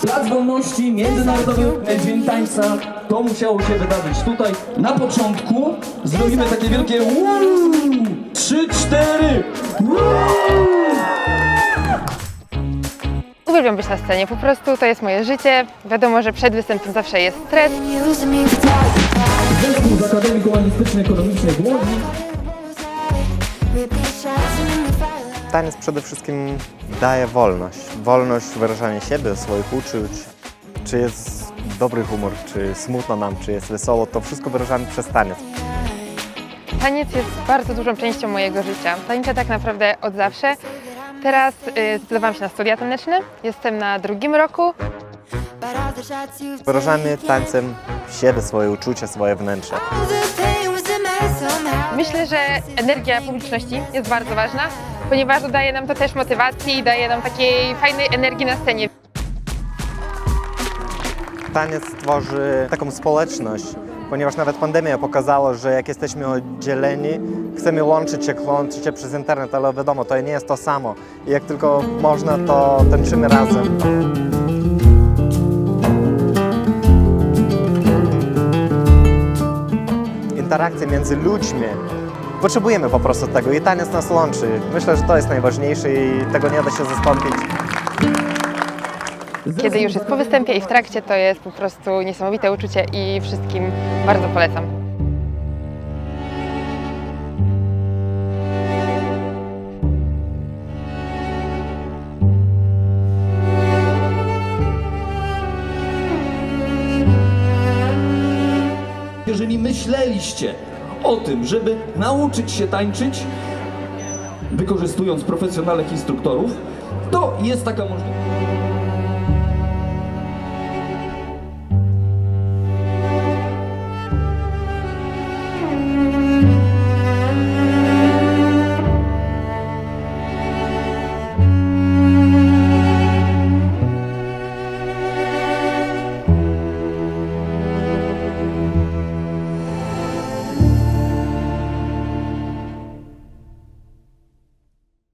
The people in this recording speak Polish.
Plac Wolności, Międzynarodowy Dzień Tańca. To musiało się wydarzyć tutaj. Na początku zrobimy takie wielkie uuu! Trzy, cztery! Uwielbiam być na scenie, po prostu to jest moje życie. Wiadomo, że przed występem zawsze jest stres. Zespół z Akademii Humanistyczno-Ekonomicznej w Łodzi. Taniec przede wszystkim daje wolność. Wolność wyrażania siebie, swoich uczuć. Czy jest dobry humor, czy smutno nam, czy jest wesoło, to wszystko wyrażamy przez taniec. Taniec jest bardzo dużą częścią mojego życia. Tańczę tak naprawdę od zawsze. Teraz y, zdecydowałam się na studia taneczne. Jestem na drugim roku. Wyrażamy tańcem siebie, swoje uczucia, swoje wnętrze. Myślę, że energia publiczności jest bardzo ważna, ponieważ daje nam to też motywacji i daje nam takiej fajnej energii na scenie. Taniec tworzy taką społeczność, ponieważ nawet pandemia pokazała, że jak jesteśmy oddzieleni, chcemy łączyć się, łączyć się przez internet, ale wiadomo, to nie jest to samo. I jak tylko można, to tańczymy razem. Interakcje między ludźmi. Potrzebujemy po prostu tego i taniec nas łączy. Myślę, że to jest najważniejsze i tego nie da się zastąpić. Kiedy już jest po występie i w trakcie, to jest po prostu niesamowite uczucie i wszystkim bardzo polecam. Jeżeli myśleliście o tym, żeby nauczyć się tańczyć, wykorzystując profesjonalnych instruktorów, to jest taka możliwość.